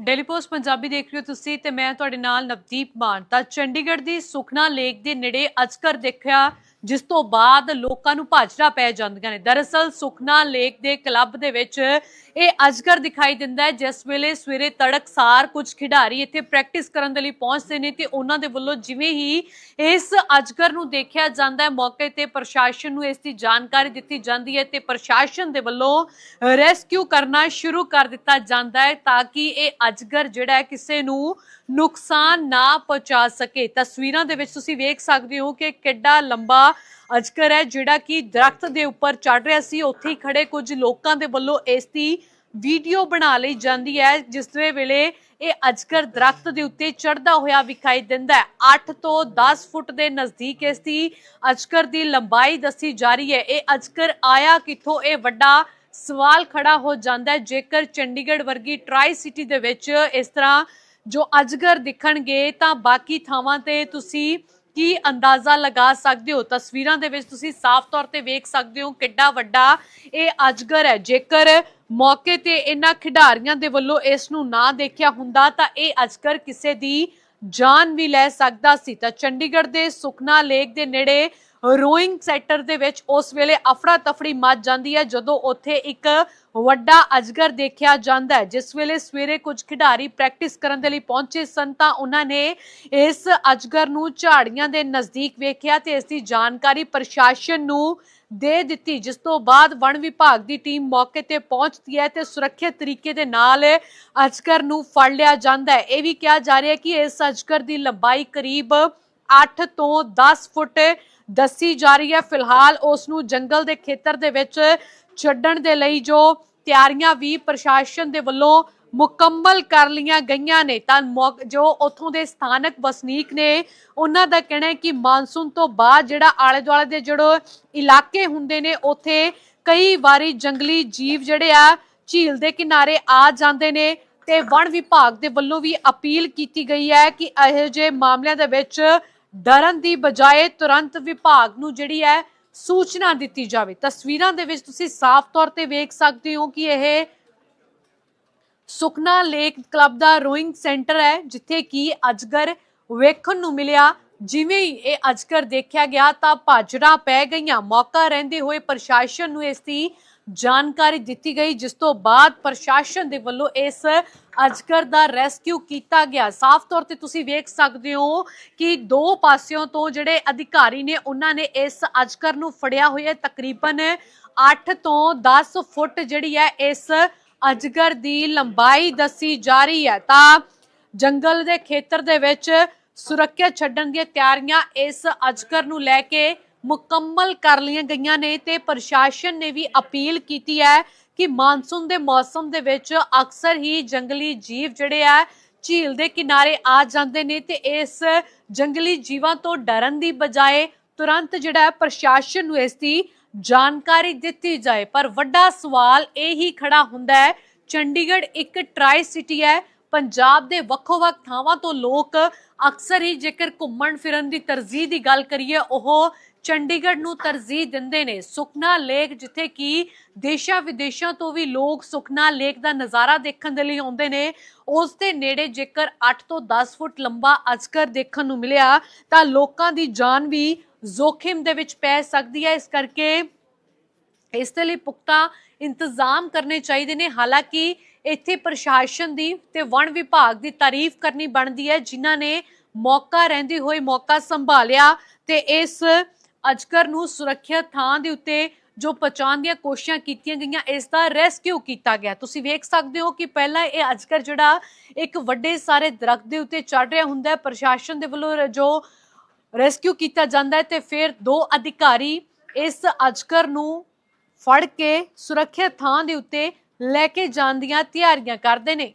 Daily post Punjabi ਦੇਖ ਰਹੇ ਹੋ ਤੁਸੀਂ ਤੇ ਮੈਂ ਤੁਹਾਡੇ ਨਾਲ ਨਵਦੀਪ ਮਾਨ। ਤਾਂ ਚੰਡੀਗੜ੍ਹ ਦੀ ਸੁਖਨਾ ਲੇਕ ਦੇ ਨੇੜੇ ਅਜਗਰ ਦੇਖਿਆ ਜਿਸ ਤੋਂ ਬਾਅਦ ਲੋਕਾਂ ਨੂੰ ਭਾਜੜਾ ਪੈ ਜਾਂਦੀਆਂ ਨੇ। ਦਰਅਸਲ ਸੁਖਨਾ ਲੇਕ ਦੇ ਕਲੱਬ ਦੇ ਵਿੱਚ ਇਹ ਅਜਗਰ ਦਿਖਾਈ ਦਿੰਦਾ ਹੈ, ਜਿਸ ਵੇਲੇ ਸਵੇਰੇ ਤੜਕਸਾਰ ਕੁਝ ਖਿਡਾਰੀ ਇੱਥੇ ਪ੍ਰੈਕਟਿਸ ਕਰਨ ਦੇ ਲਈ ਪਹੁੰਚਦੇ ਨੇ ਤੇ ਉਹਨਾਂ ਦੇ ਵੱਲੋਂ ਜਿਵੇਂ ਹੀ ਇਸ ਅਜਗਰ ਨੂੰ ਦੇਖਿਆ ਜਾਂਦਾ ਹੈ, ਮੌਕੇ ਤੇ ਪ੍ਰਸ਼ਾਸਨ ਨੂੰ ਇਸ ਦੀ ਜਾਣਕਾਰੀ ਦਿੱਤੀ ਜਾਂਦੀ ਹੈ ਤੇ ਪ੍ਰਸ਼ਾਸਨ ਦੇ ਵੱਲੋਂ ਰੈਸਕਿਊ ਕਰਨਾ ਸ਼ੁਰੂ ਕਰ ਦਿੱਤਾ ਜਾਂਦਾ ਹੈ ਤਾਂ ਕਿ ਇਹ ਅਜਗਰ ਜਿਹੜਾ ਹੈ, ਕਿਸੇ ਨੂੰ ਨੁਕਸਾਨ ਨਾ ਪਹੁੰਚਾ ਸਕੇ। ਤਸਵੀਰਾਂ ਦੇ ਵਿੱਚ ਤੁਸੀਂ ਵੇਖ ਸਕਦੇ ਹੋ ਕਿ ਕਿੱਡਾ ਲੰਬਾ ਅਜਗਰ ਹੈ, ਜਿਹੜਾ ਕਿ ਦਰਖਤ ਦੇ ਉੱਪਰ ਚੜ ਰਿਹਾ ਸੀ। ਉੱਥੇ ਹੀ ਖੜੇ ਕੁਝ ਲੋਕਾਂ ਦੇ ਵੱਲੋਂ ਇਸ ਦੀ ਵੀਡੀਓ ਬਣਾ ਲਈ ਜਾਂਦੀ ਹੈ, ਜਿਸ ਦੇ ਵੇਲੇ ਇਹ ਅਜਗਰ ਦਰਖਤ ਦੇ ਉੱਤੇ ਚੜਦਾ ਹੋਇਆ ਵਿਖਾਈ ਦਿੰਦਾ ਹੈ। 8 ਤੋਂ 10 ਫੁੱਟ ਦੇ ਨਜ਼ਦੀਕ ਇਸ ਦੀ ਅਜਗਰ ਦੀ ਲੰਬਾਈ ਦੱਸੀ ਜਾ ਰਹੀ ਹੈ। ਇਹ ਅਜਕਰ ਆਇਆ ਕਿੱਥੋਂ? ਇਹ ਵੱਡਾ ਸਵਾਲ ਖੜਾ ਹੋ ਜਾਂਦਾ ਹੈ। ਜੇਕਰ ਚੰਡੀਗੜ੍ਹ ਵਰਗੀ ਟਰਾਈ ਸਿਟੀ ਦੇ ਵਿੱਚ ਇਸ ਤਰ੍ਹਾਂ ਜੋ ਅਜਗਰ ਦਿਖਣਗੇ, ਤਾਂ ਬਾਕੀ ਥਾਵਾਂ ਤੇ ਤੁਸੀਂ ਕੀ ਅੰਦਾਜ਼ਾ ਲਗਾ ਸਕਦੇ ਹੋ? ਤਸਵੀਰਾਂ ਦੇ ਵਿੱਚ ਤੁਸੀਂ ਸਾਫ਼ ਤੌਰ ਤੇ ਵੇਖ ਸਕਦੇ ਹੋ ਕਿੱਡਾ ਵੱਡਾ ਇਹ ਅਜਗਰ ਹੈ। ਜੇਕਰ ਮੌਕੇ ਤੇ ਇਹਨਾਂ ਖਿਡਾਰੀਆਂ ਦੇ ਵੱਲੋਂ ਇਸ ਨੂੰ ਨਾ ਦੇਖਿਆ ਹੁੰਦਾ, ਤਾਂ ਇਹ ਅਜਗਰ ਕਿਸੇ ਦੀ ਜਾਨ ਵੀ ਲੈ ਸਕਦਾ ਸੀ। ਤਾਂ ਚੰਡੀਗੜ੍ਹ ਦੇ ਸੁਖਨਾ ਲੇਕ ਦੇ ਨੇੜੇ ਰੋਇੰਗ ਸੈਕਟਰ ਦੇ ਵਿੱਚ ਉਸ ਵੇਲੇ ਅਫੜਾ ਤਫੜੀ ਮਚ ਜਾਂਦੀ ਹੈ, ਜਦੋਂ ਉੱਥੇ ਇੱਕ ਵੱਡਾ ਅਜਗਰ ਦੇਖਿਆ ਜਾਂਦਾ ਹੈ, ਜਿਸ ਵੇਲੇ ਸਵੇਰੇ ਕੁਝ ਖਿਡਾਰੀ ਪ੍ਰੈਕਟਿਸ ਕਰਨ ਦੇ ਲਈ ਪਹੁੰਚੇ ਸਨ, ਤਾਂ ਉਹਨਾਂ ਨੇ ਇਸ ਅਜਗਰ ਨੂੰ ਝਾੜੀਆਂ ਦੇ ਨਜ਼ਦੀਕ ਵੇਖਿਆ ਤੇ ਇਸ ਦੀ ਜਾਣਕਾਰੀ ਪ੍ਰਸ਼ਾਸਨ ਨੂੰ ਦੇ ਦਿੱਤੀ, ਜਿਸ ਤੋਂ ਬਾਅਦ ਵਣ ਵਿਭਾਗ ਦੀ ਟੀਮ ਮੌਕੇ ਤੇ ਪਹੁੰਚਦੀ ਹੈ ਤੇ ਸੁਰੱਖਿਅਤ ਤਰੀਕੇ ਦੇ ਨਾਲ ਅਜਗਰ ਨੂੰ ਫੜ ਲਿਆ ਜਾਂਦਾ ਹੈ। ਇਹ ਵੀ ਕਿਹਾ ਜਾ ਰਿਹਾ ਹੈ ਕਿ ਇਸ ਅਜਗਰ ਦੀ ਲੰਬਾਈ ਕਰੀਬ 8 ਤੋਂ 10 ਫੁੱਟ ਦੱਸੀ ਜਾ ਰਹੀ ਹੈ। ਫਿਲਹਾਲ ਉਸ ਨੂੰ ਜੰਗਲ ਦੇ ਖੇਤਰ ਦੇ ਵਿੱਚ ਛੱਡਣ ਦੇ ਲਈ ਜੋ ਤਿਆਰੀਆਂ ਵੀ ਪ੍ਰਸ਼ਾਸਨ ਦੇ ਵੱਲੋਂ ਮੁਕੰਮਲ ਕਰ ਲੀਆਂ ਗਈਆਂ ਨੇ, ਤਾਂ ਜੋ ਉੱਥੋਂ ਦੇ ਸਥਾਨਕ ਵਸਨੀਕ ਨੇ, ਉਹਨਾਂ ਦਾ ਕਹਿਣਾ ਹੈ ਕਿ ਮਾਨਸੂਨ ਤੋਂ ਬਾਅਦ ਜਿਹੜਾ ਆਲੇ ਦੁਆਲੇ ਦੇ ਜਿਹੜੇ ਇਲਾਕੇ ਹੁੰਦੇ ਨੇ, ਉੱਥੇ ਕਈ ਵਾਰੀ ਜੰਗਲੀ ਜੀਵ ਜਿਹੜੇ ਆ, ਝੀਲ ਦੇ ਕਿਨਾਰੇ ਆ ਜਾਂਦੇ ਨੇ ਤੇ ਵਣ ਵਿਭਾਗ ਦੇ ਵੱਲੋਂ ਵੀ ਅਪੀਲ ਕੀਤੀ ਗਈ ਹੈ ਕਿ ਇਹੋ ਜਿਹੇ ਮਾਮਲਿਆਂ ਦੇ ਵਿੱਚ ਡਰਨ ਦੀ ਬਜਾਏ ਤੁਰੰਤ ਵਿਭਾਗ ਨੂੰ ਜਿਹੜੀ ਹੈ ਸੂਚਨਾ ਦਿੱਤੀ ਜਾਵੇ। ਤਸਵੀਰਾਂ ਦੇ ਵਿੱਚ ਤੁਸੀਂ ਸਾਫ਼ ਤੌਰ ਤੇ ਵੇਖ ਸਕਦੇ ਹੋ ਕਿ ਇਹ ਸੁਖਨਾ ਲੇਕ ਕਲੱਬ ਦਾ ਰੋਇੰਗ ਸੈਂਟਰ ਹੈ, ਜਿੱਥੇ ਕੀ ਅਜਗਰ ਵੇਖਣ ਨੂੰ ਮਿਲਿਆ। ਜਿਵੇਂ ਹੀ ਇਹ ਅਜਗਰ ਦੇਖਿਆ ਗਿਆ ਤਾਂ ਭਾਜੜਾ ਪੈ ਗਈਆਂ। ਮੌਕਾ ਰਹਿੰਦੇ ਹੋਏ ਪ੍ਰਸ਼ਾਸਨ ਨੂੰ ਇਸ ਦੀ ਜਾਣਕਾਰੀ ਦਿੱਤੀ ਗਈ, ਜਿਸ ਤੋਂ ਬਾਅਦ ਪ੍ਰਸ਼ਾਸਨ ਦੇ ਵੱਲੋਂ ਇਸ ਅਜਗਰ ਦਾ ਰੈਸਕਿਊ ਕੀਤਾ ਗਿਆ। ਸਾਫ਼ ਤੌਰ ਤੇ ਤੁਸੀਂ ਵੇਖ ਸਕਦੇ ਹੋ ਕਿ ਦੋ ਪਾਸਿਓਂ ਤੋਂ ਜਿਹੜੇ ਅਧਿਕਾਰੀ ਨੇ, ਉਹਨਾਂ ਨੇ ਇਸ ਅਜਗਰ ਨੂੰ ਫੜਿਆ ਹੋਇਆ। ਤਕਰੀਬਨ 8 ਤੋਂ 10 ਫੁੱਟ ਜਿਹੜੀ ਹੈ, ਇਸ ਅਜਗਰ ਦੀ ਲੰਬਾਈ ਦੱਸੀ ਜਾ ਰਹੀ ਹੈ। ਤਾਂ ਜੰਗਲ ਦੇ ਖੇਤਰ ਦੇ ਵਿੱਚ ਸੁਰੱਖਿਆ ਛੱਡਣ ਦੀਆਂ ਤਿਆਰੀਆਂ ਇਸ ਅਜਗਰ ਨੂੰ ਲੈ ਕੇ ਮੁਕੰਮਲ ਕਰ ਲਈਆਂ ਗਈਆਂ ਨੇ ਤੇ ਪ੍ਰਸ਼ਾਸਨ ਨੇ ਵੀ ਅਪੀਲ ਕੀਤੀ ਹੈ ਕਿ ਮਾਨਸੂਨ ਦੇ ਮੌਸਮ ਦੇ ਵਿੱਚ ਅਕਸਰ ਹੀ ਜੰਗਲੀ ਜੀਵ ਜਿਹੜੇ ਆ, ਝੀਲ ਦੇ ਕਿਨਾਰੇ ਆ ਜਾਂਦੇ ਨੇ ਤੇ ਇਸ ਜੰਗਲੀ ਜੀਵਾਂ ਤੋਂ ਡਰਨ ਦੀ ਬਜਾਏ ਤੁਰੰਤ ਜਿਹੜਾ ਹੈ ਪ੍ਰਸ਼ਾਸਨ ਨੂੰ ਇਸ ਦੀ ਜਾਣਕਾਰੀ ਦਿੱਤੀ ਜਾਏ। ਪਰ ਵੱਡਾ ਸਵਾਲ ਇਹ ਹੀ ਖੜਾ ਹੁੰਦਾ ਹੈ, ਚੰਡੀਗੜ੍ਹ ਇੱਕ ਟਰਾਈ ਸਿਟੀ ਹੈ, ਪੰਜਾਬ ਦੇ ਵੱਖੋ-ਵੱਖ ਥਾਵਾਂ ਤੋਂ ਲੋਕ ਅਕਸਰ ਹੀ ਜੇਕਰ ਘੁੰਮਣ ਫਿਰਨ ਦੀ ਤਰਜੀਹ ਦੀ ਗੱਲ ਕਰੀਏ, ਉਹ ਚੰਡੀਗੜ੍ਹ ਨੂੰ ਤਰਜੀਹ ਦਿੰਦੇ ਨੇ। ਸੁਖਨਾ ਲੇਕ, ਜਿੱਥੇ ਕਿ ਦੇਸ਼ਾਂ ਵਿਦੇਸ਼ਾਂ ਤੋਂ ਵੀ ਲੋਕ ਸੁਖਨਾ ਲੇਕ ਦਾ ਨਜ਼ਾਰਾ ਦੇਖਣ ਦੇ ਲਈ ਆਉਂਦੇ ਨੇ, ਉਸ ਦੇ ਨੇੜੇ ਜੇਕਰ 8 ਤੋਂ 10 ਫੁੱਟ ਲੰਬਾ ਅਜਗਰ ਦੇਖਣ ਨੂੰ ਮਿਲਿਆ, ਤਾਂ ਲੋਕਾਂ ਦੀ ਜਾਨ ਵੀ ਜ਼ੋਖਿਮ ਦੇ ਵਿੱਚ ਪੈ ਸਕਦੀ ਹੈ। ਇਸ ਕਰਕੇ ਇਸ ਦੇ ਲਈ ਪੁਖਤਾ ਇੰਤਜ਼ਾਮ ਕਰਨੇ ਚਾਹੀਦੇ ਨੇ। ਹਾਲਾਂਕਿ ਇੱਥੇ ਪ੍ਰਸ਼ਾਸਨ ਦੀ ਤੇ ਵਣ ਵਿਭਾਗ ਦੀ ਤਾਰੀਫ ਕਰਨੀ ਬਣਦੀ ਹੈ, ਜਿਨ੍ਹਾਂ ਨੇ ਮੌਕਾ ਰਹਿੰਦੀ ਹੋਈ ਮੌਕਾ ਸੰਭਾਲਿਆ ਤੇ ਇਸ ਅਜਕਰ ਨੂੰ ਸੁਰੱਖਿਅਤ ਥਾਂ ਦੇ ਉੱਤੇ ਜੋ ਪਹੁੰਚਾਉਣ ਦੀਆਂ ਕੋਸ਼ਿਸ਼ਾਂ ਕੀਤੀਆਂ ਗਈਆਂ, ਇਸ ਦਾ ਰੈਸਕਿਊ ਕੀਤਾ ਗਿਆ। ਤੁਸੀਂ ਵੇਖ ਸਕਦੇ ਹੋ ਕਿ ਪਹਿਲਾਂ ਇਹ ਅਜਕਰ ਜਿਹੜਾ ਇੱਕ ਵੱਡੇ ਸਾਰੇ ਦਰਖਤ ਦੇ ਉੱਤੇ ਚੜ ਰਿਹਾ ਹੁੰਦਾ ਹੈ, ਪ੍ਰਸ਼ਾਸਨ ਦੇ ਵੱਲੋਂ ਜੋ ਰੈਸਕਿਊ ਕੀਤਾ ਜਾਂਦਾ ਹੈ ਤੇ ਫਿਰ ਦੋ ਅਧਿਕਾਰੀ ਇਸ ਅਜਕਰ ਨੂੰ ਫੜ ਕੇ ਸੁਰੱਖਿਅਤ ਥਾਂ ਦੇ ਉੱਤੇ ਲੈ ਕੇ ਜਾਣ ਦੀਆਂ ਤਿਆਰੀਆਂ ਕਰਦੇ ਨੇ।